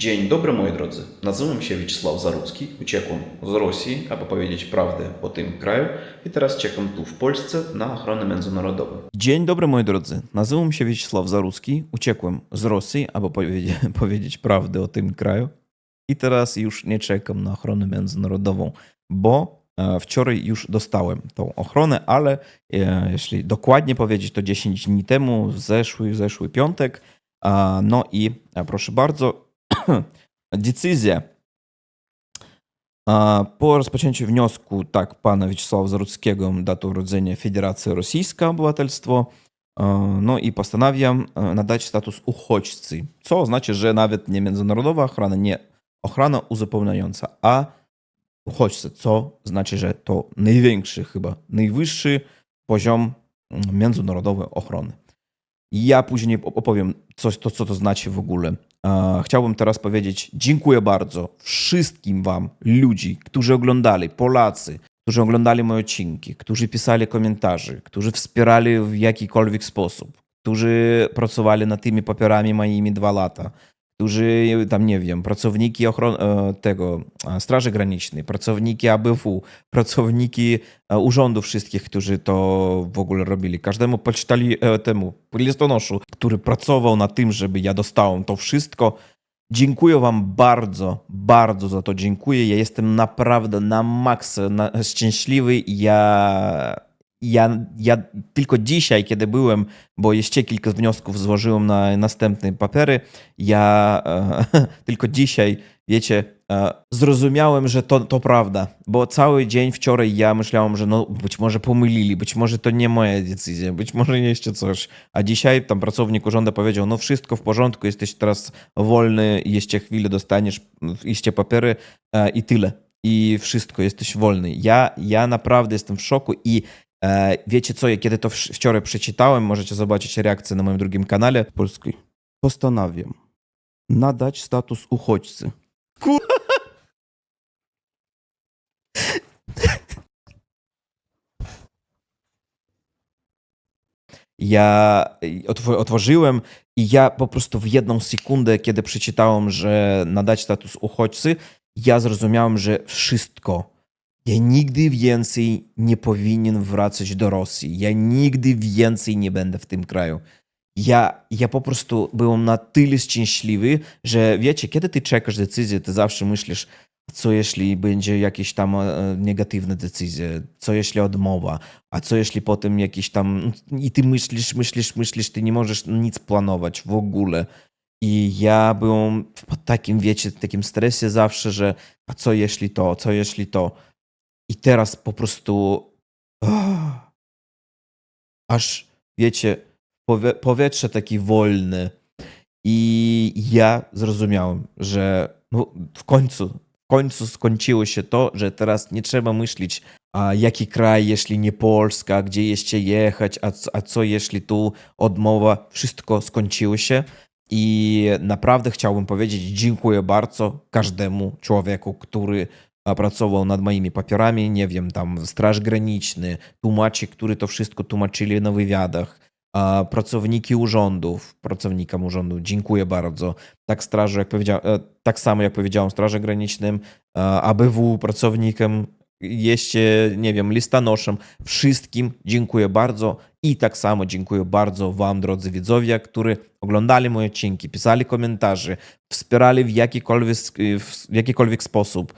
Dzień dobry, moi drodzy. Nazywam się Wieczysław Zarudzki. Uciekłem z Rosji, aby powiedzieć prawdę o tym kraju i teraz czekam tu w Polsce na ochronę międzynarodową. Dzień dobry, moi drodzy. Nazywam się Wieczysław Zarudzki. Uciekłem z Rosji, aby powiedzieć, powiedzieć prawdę o tym kraju i teraz już nie czekam na ochronę międzynarodową, bo e, wczoraj już dostałem tą ochronę, ale e, jeśli dokładnie powiedzieć, to 10 dni temu, zeszły, zeszły piątek, no i e, proszę bardzo, decyzja po rozpoczęciu wniosku, tak, pana Wieczysława Zarudzkiego, datą urodzenia Federacja Rosyjska, obywatelstwo, no i postanawiam e, nadać status uchodźcy, co oznacza, że nawet nie międzynarodowa ochrona, nie ochrona uzupełniająca, a uchodźcy, co znaczy, że to największy chyba, najwyższy poziom mm, międzynarodowej ochrony. Ja później opowiem coś, to, co to znaczy w ogóle. Chciałbym teraz powiedzieć dziękuję bardzo wszystkim wam, ludzi, którzy oglądali, Polacy, którzy oglądali moje odcinki, którzy pisali komentarze, którzy wspierali w jakikolwiek sposób, którzy pracowali nad tymi papierami moimi dwa lata, którzy tam, nie wiem, pracowniki ochron- e, tego e, Straży Granicznej, pracowniki ABW, pracowniki e, urzędów wszystkich, którzy to w ogóle robili. Każdemu poczytali temu listonoszu, który pracował nad tym, żeby ja dostałem to wszystko. Dziękuję wam bardzo, bardzo za to dziękuję. Ja jestem naprawdę na maksa na, szczęśliwy. Ja, ja, ja tylko dzisiaj, kiedy byłem, bo jeszcze kilka wniosków złożyłem na następne papiery, ja e, tylko dzisiaj, wiecie, e, zrozumiałem, że to, to prawda, bo cały dzień wczoraj ja myślałem, że no być może pomylili, być może to nie moja decyzja, być może jeszcze coś, a dzisiaj tam pracownik urzędu powiedział, no wszystko w porządku, jesteś teraz wolny, jeszcze chwilę dostaniesz iście papiery e, i tyle. I wszystko, jesteś wolny. Ja, ja naprawdę jestem w szoku i wiecie co, kiedy to wczoraj przeczytałem, możecie zobaczyć reakcję na moim drugim kanale polskiej. Postanawiam nadać status uchodźcy. Kur... Ja otw- otworzyłem i ja po prostu w jedną sekundę, kiedy przeczytałem, że nadać status uchodźcy, ja zrozumiałem, że wszystko. Ja nigdy więcej nie powinien wracać do Rosji. Ja nigdy więcej nie będę w tym kraju. Ja, ja po prostu byłem na tyle szczęśliwy, że wiecie, kiedy ty czekasz decyzję, ty zawsze myślisz, co jeśli będzie jakieś tam e, negatywne decyzje, co jeśli odmowa, a co jeśli potem jakieś tam... I ty myślisz, myślisz, myślisz, ty nie możesz nic planować w ogóle. I ja byłem w takim, wiecie, takim stresie zawsze, że a co jeśli to, co jeśli to. I teraz po prostu ah, aż, wiecie, powie, powietrze takie wolne. I ja zrozumiałem, że no, w końcu, w końcu skończyło się to, że teraz nie trzeba myśleć, a jaki kraj, jeśli nie Polska, gdzie jeszcze jechać, a, a co jeśli tu odmowa. Wszystko skończyło się. I naprawdę chciałbym powiedzieć dziękuję bardzo każdemu człowieku, który pracował nad moimi papierami, nie wiem, tam Straż Graniczny, tłumaczy, którzy to wszystko tłumaczyli na wywiadach, pracowniki urzędów, pracownikom urzędu, dziękuję bardzo. Tak straży, jak powiedział, e, tak samo jak powiedziałem Straży Granicznym, a, ABW pracownikom, jeszcze, nie wiem, listonoszem, wszystkim dziękuję bardzo i tak samo dziękuję bardzo wam, drodzy widzowie, którzy oglądali moje odcinki, pisali komentarze, wspierali w jakikolwiek, w jakikolwiek sposób.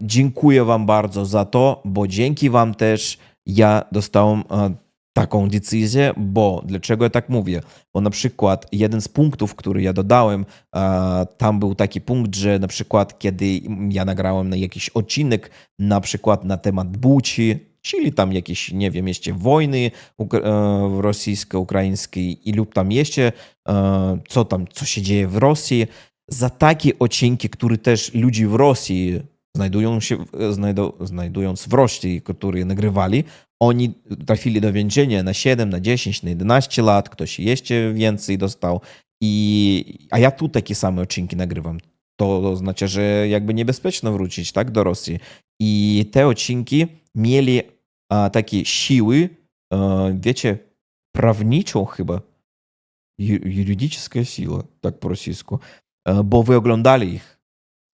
Dziękuję Wam bardzo za to, bo dzięki Wam też ja dostałem taką decyzję, bo dlaczego ja tak mówię? Bo na przykład jeden z punktów, który ja dodałem, tam był taki punkt, że na przykład kiedy ja nagrałem na jakiś odcinek, na przykład na temat Buci, czyli tam jakieś, nie wiem, jeszcze wojny e, rosyjsko-ukraińskiej i lub tam jeszcze, e, co tam, co się dzieje w Rosji, za takie odcinki, które też ludzi w Rosji znajdują się, e, znajdu, znajdując w Rosji, które nagrywali, oni trafili do więzienia na 7, na 10, na 11 lat, ktoś jeszcze więcej dostał. I, a ja tu takie same odcinki nagrywam. To oznacza, że jakby niebezpieczno wrócić tak, do Rosji. I te odcinki mieli a, takie siły, a, wiecie, prawniczą chyba, jurydyczna siła, tak po rosyjsku, e, bo wy oglądali ich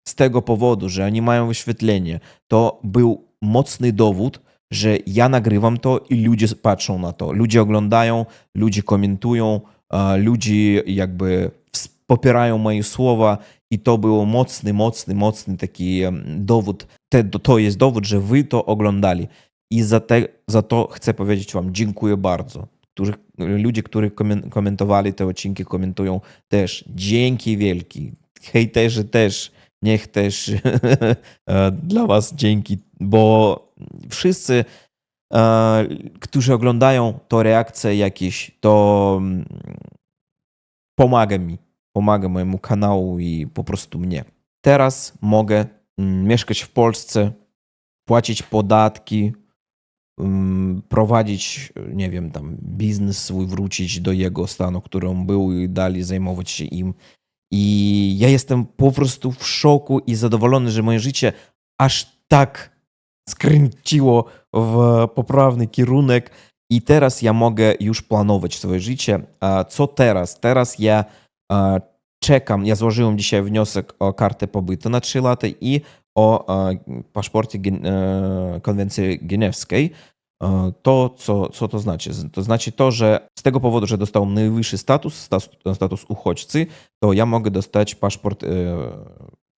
z tego powodu, że oni mają wyświetlenie, to był mocny dowód, że ja nagrywam to i ludzie patrzą na to. Ludzie oglądają, ludzie komentują, e, ludzie jakby popierają moje słowa i to był mocny, mocny, mocny taki dowód. To jest dowód, że wy to oglądali. I za, te, za to chcę powiedzieć wam dziękuję bardzo. Ludzie, którzy komen- komentowali te odcinki, komentują też. Dzięki wielki. Hejterzy też. Niech też e, dla was dzięki, bo wszyscy, e, którzy oglądają to reakcje jakieś, to mm, pomaga mi, pomaga mojemu kanału i po prostu mnie. Teraz mogę mm, mieszkać w Polsce, płacić podatki, prowadzić, nie wiem, tam biznes swój, wrócić do jego stanu, którym był i dalej zajmować się im. I ja jestem po prostu w szoku i zadowolony, że moje życie aż tak skręciło w poprawny kierunek i teraz ja mogę już planować swoje życie. A co teraz? Teraz ja czekam, ja złożyłem dzisiaj wniosek o kartę pobytu na 3 lata i o paszporcie gen- e, konwencji genewskiej. E, To, co, co to znaczy? To znaczy to, że z tego powodu, że dostałem najwyższy status, status, uchodźcy, to ja mogę dostać paszport e,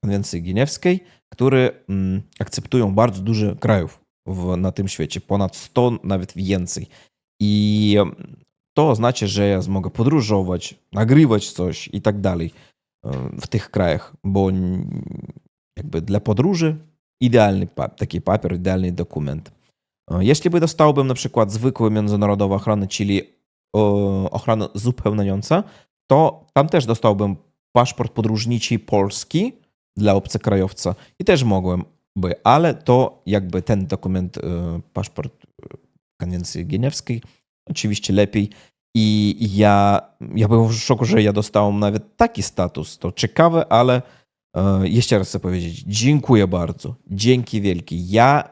konwencji genewskiej, który mm, akceptują bardzo dużo krajów w, na tym świecie, ponad 100, nawet więcej. I em, to oznacza, że ja mogę podróżować, nagrywać coś i tak dalej e, w tych krajach, bo jakby dla podróży idealny taki papier, idealny dokument. Jeśli by dostałbym na przykład zwykłą międzynarodową ochronę, czyli e, ochronę zupełniająca, to tam też dostałbym paszport podróżniczy polski dla obcokrajowca i też mogłem by, ale to jakby ten dokument, e, paszport e, konwencji genewskiej, oczywiście lepiej. I ja, ja byłem w szoku, że ja dostałem nawet taki status. To ciekawe, ale e, jeszcze raz chcę powiedzieć, dziękuję bardzo. Dzięki wielkie. Ja,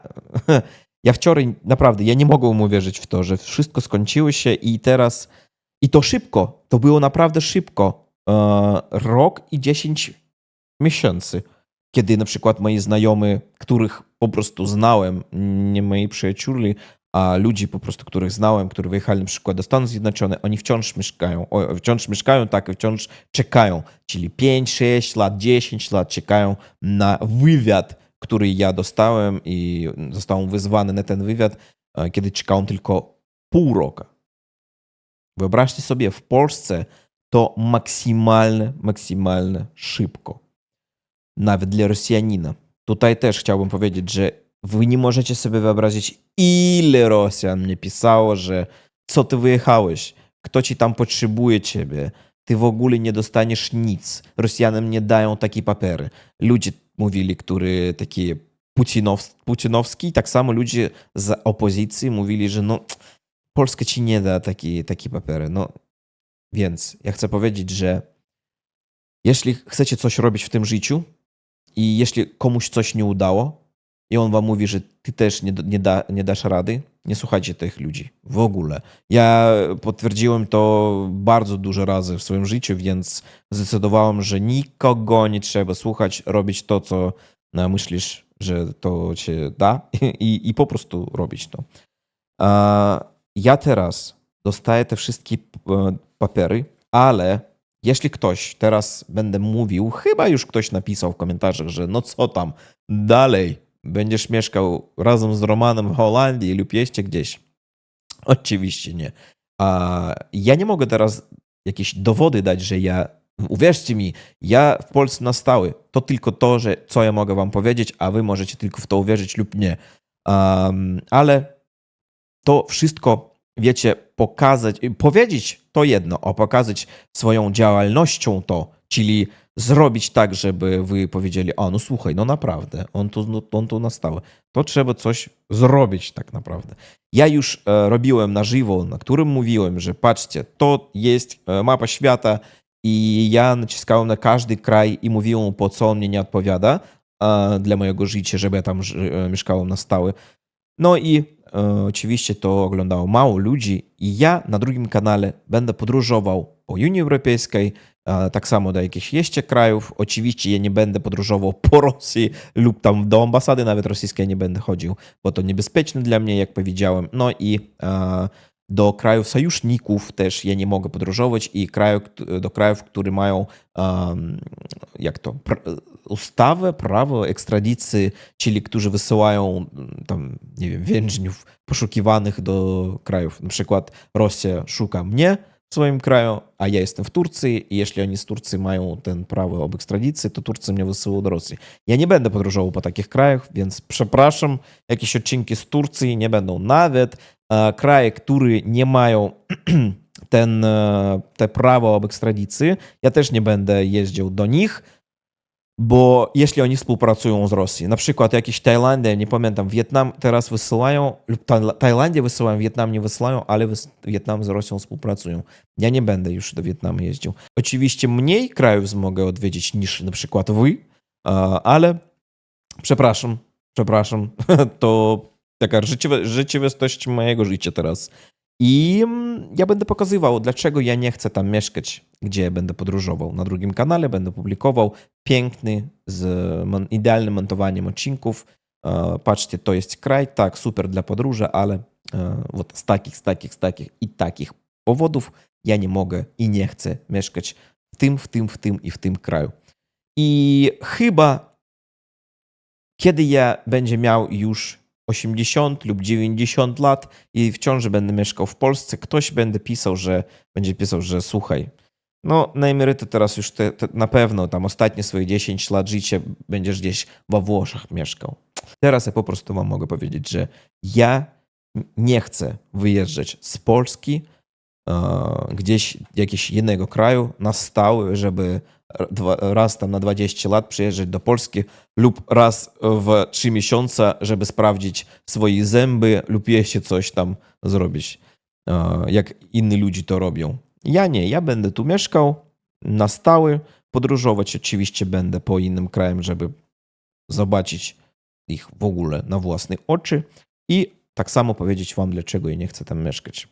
ja wczoraj naprawdę, ja nie mogłem uwierzyć w to, że wszystko skończyło się i teraz, i to szybko, to było naprawdę szybko. E, rok i 10 miesięcy kiedy na przykład moi znajomi, których po prostu znałem, nie moi przyjaciółmi, a ludzi po prostu, których znałem, którzy wyjechali na przykład do Stanów Zjednoczonych, oni wciąż mieszkają, o, wciąż mieszkają, tak, wciąż czekają, czyli 5, 6 lat, 10 lat czekają na wywiad, który ja dostałem i zostałem wyzwany na ten wywiad, e, kiedy czekałem tylko pół roku. Wyobraźcie sobie, w Polsce to maksymalne, maksymalne szybko nawet dla Rosjanina. Tutaj też chciałbym powiedzieć, że wy nie możecie sobie wyobrazić, ile Rosjan mnie pisało, że co ty wyjechałeś, kto ci tam potrzebuje ciebie, ty w ogóle nie dostaniesz nic. Rosjanom nie dają takie papiery. Ludzie mówili, którzy takie Putinow, putinowski, tak samo ludzie z opozycji mówili, że no Polska ci nie da takie, takie papiery. No, więc ja chcę powiedzieć, że jeśli chcecie coś robić w tym życiu i jeśli komuś coś nie udało i on wam mówi, że ty też nie, nie, da, nie dasz rady, nie słuchajcie tych ludzi w ogóle. Ja potwierdziłem to bardzo dużo razy w swoim życiu, więc zdecydowałem, że nikogo nie trzeba słuchać, robić to, co myślisz, że to cię da i, i po prostu robić to. Ja teraz dostaję te wszystkie e, papiery, ale jeśli ktoś teraz będę mówił, chyba już ktoś napisał w komentarzach, że no co tam, dalej będziesz mieszkał razem z Romanem w Holandii lub jeszcze gdzieś. Oczywiście nie. A ja nie mogę teraz jakieś dowody dać, że ja, uwierzcie mi, ja w Polsce na stałe. To tylko to, że co ja mogę wam powiedzieć, a wy możecie tylko w to uwierzyć lub nie. Um, ale to wszystko, wiecie, pokazać, powiedzieć to jedno, a pokazać swoją działalnością to, czyli zrobić tak, żeby wy powiedzieli, a no słuchaj, no naprawdę, on tu, no, on tu na stałe. To trzeba coś zrobić tak naprawdę. Ja już e, robiłem na żywo, na którym mówiłem, że patrzcie, to jest e, mapa świata i ja naciskałem na każdy kraj i mówiłem, po co on mnie nie odpowiada e, dla mojego życia, żeby ja tam mieszkałem na stałe. No i e, oczywiście to oglądało mało ludzi i ja na drugim kanale będę podróżował po Unii Europejskiej tak samo do jakichś jeszcze krajów. Oczywiście ja nie będę podróżował po Rosji lub tam do ambasady nawet rosyjskiej nie będę chodził, bo to niebezpieczne dla mnie, jak powiedziałem. No i do krajów sojuszników też ja nie mogę podróżować i kraju, do krajów, które mają jak to, ustawę, prawo ekstradycji, czyli którzy wysyłają tam, nie wiem, więźniów poszukiwanych do krajów. Na przykład Rosja szuka mnie w swoim kraju, a ja jestem w Turcji i jeśli oni z Turcji mają ten prawo об ekstradycji, to Turcja mnie wysyła do Rosji. Ja nie będę podróżował po takich krajach, więc przepraszam, jakieś odcinki z Turcji nie będą. Nawet e, kraje, które nie mają ten, e, te prawo об ekstradycji, ja też nie będę jeździł do nich, bo jeśli oni współpracują z Rosją, na przykład jakiś Tajlandia, nie pamiętam, Wietnam teraz wysyłają, lub Taj- Tajlandię wysyłają, Wietnam nie wysyłają, ale Wietnam z Rosją współpracują. Ja nie będę już do Wietnamu jeździł. Oczywiście mniej krajów mogę odwiedzić niż na przykład wy, ale przepraszam, przepraszam, to taka rzeczywi- rzeczywistość mojego życia teraz. I mm, ja będę pokazywał, dlaczego ja nie chcę tam mieszkać, gdzie będę podróżował. Na drugim kanale będę publikował piękny, z mon- idealnym montowaniem odcinków. E, Patrzcie, to jest kraj, tak, super dla podróży, ale e, вот z takich, z takich, z takich i takich powodów ja nie mogę i nie chcę mieszkać w tym, w tym, w tym i w tym kraju. I chyba kiedy ja będę miał już 80 lub 90 lat i wciąż będę mieszkał w Polsce, ktoś będzie pisał, że będzie pisał, że słuchaj, no na emeryty teraz już te, te, na pewno tam ostatnie swoje 10 lat życia będziesz gdzieś we Włoszech mieszkał. Teraz ja po prostu wam mogę powiedzieć, że ja nie chcę wyjeżdżać z Polski gdzieś jakiegoś innego kraju na stałe, żeby raz tam na 20 lat przyjeżdżać do Polski lub raz w 3 miesiące, żeby sprawdzić swoje zęby lub jeszcze coś tam zrobić, jak inni ludzie to robią. Ja nie, ja będę tu mieszkał na stałe, podróżować oczywiście będę po innym krajom, żeby zobaczyć ich w ogóle na własne oczy i tak samo powiedzieć wam, dlaczego ja nie chcę tam mieszkać.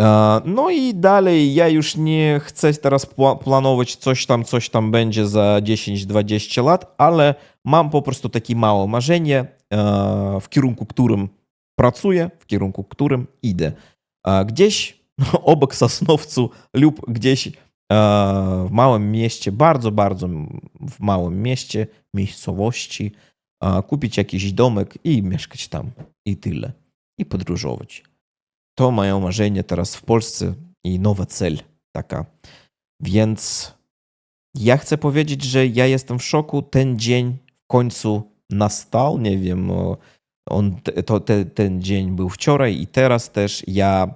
E, No i dalej, ja już nie chcę teraz planować coś tam, coś tam będzie za 10-20 lat, ale mam po prostu takie małe marzenie, e, w kierunku którym pracuję, w kierunku którym idę. E, Gdzieś obok Sosnowcu lub gdzieś w małym mieście, bardzo, bardzo w małym mieście, miejscowości, kupić jakiś domek i mieszkać tam. I tyle. I podróżować. To moje marzenie teraz w Polsce i nowa cel taka. Więc ja chcę powiedzieć, że ja jestem w szoku. Ten dzień w końcu nastał. Nie wiem, on, to, te, ten dzień był wczoraj i teraz też ja.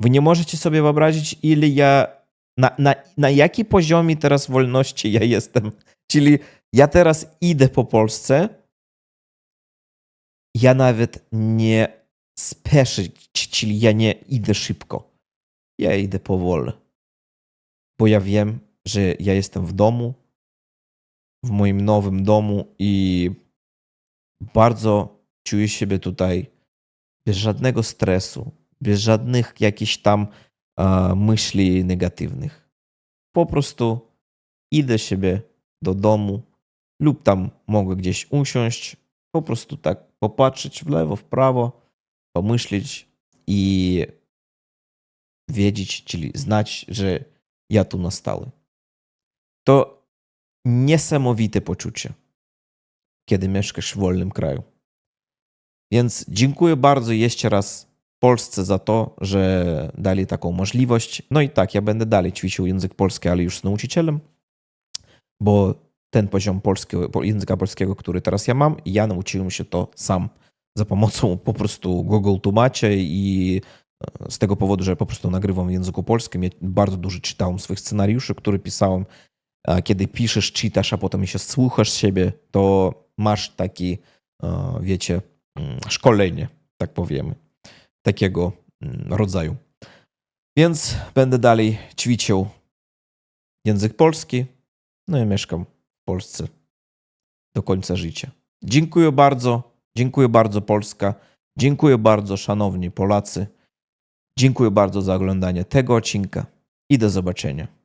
Wy nie możecie sobie wyobrazić, ile ja. Na, na, na jaki poziomie teraz wolności ja jestem. Czyli ja teraz idę po Polsce. Ja nawet nie spieszę, czyli ja nie idę szybko. Ja idę powoli. Bo ja wiem, że ja jestem w domu, w moim nowym domu i bardzo czuję siebie tutaj bez żadnego stresu, bez żadnych jakichś tam e, myśli negatywnych. Po prostu idę sobie do domu lub tam mogę gdzieś usiąść, po prostu tak popatrzeć w lewo, w prawo, pomyśleć i wiedzieć, czyli znać, że ja tu na stałe. To niesamowite poczucie, kiedy mieszkasz w wolnym kraju. Więc dziękuję bardzo jeszcze raz Polsce za to, że dali taką możliwość. No i tak, ja będę dalej ćwiczył język polski, ale już z nauczycielem, bo ten poziom polskiego, języka polskiego, który teraz ja mam, ja nauczyłem się to sam za pomocą po prostu Google Tłumacze i e, z tego powodu, że po prostu nagrywam w języku polskim, ja bardzo dużo czytałem swoich scenariuszy, które pisałem. Kiedy piszesz, czytasz, a potem jeszcze słuchasz siebie, to masz taki, e, wiecie, mm, szkolenie, tak powiemy, takiego mm, rodzaju. Więc będę dalej ćwiczył język polski, no i mieszkam w Polsce do końca życia. Dziękuję bardzo. Dziękuję bardzo Polska. Dziękuję bardzo szanowni Polacy. Dziękuję bardzo za oglądanie tego odcinka i do zobaczenia.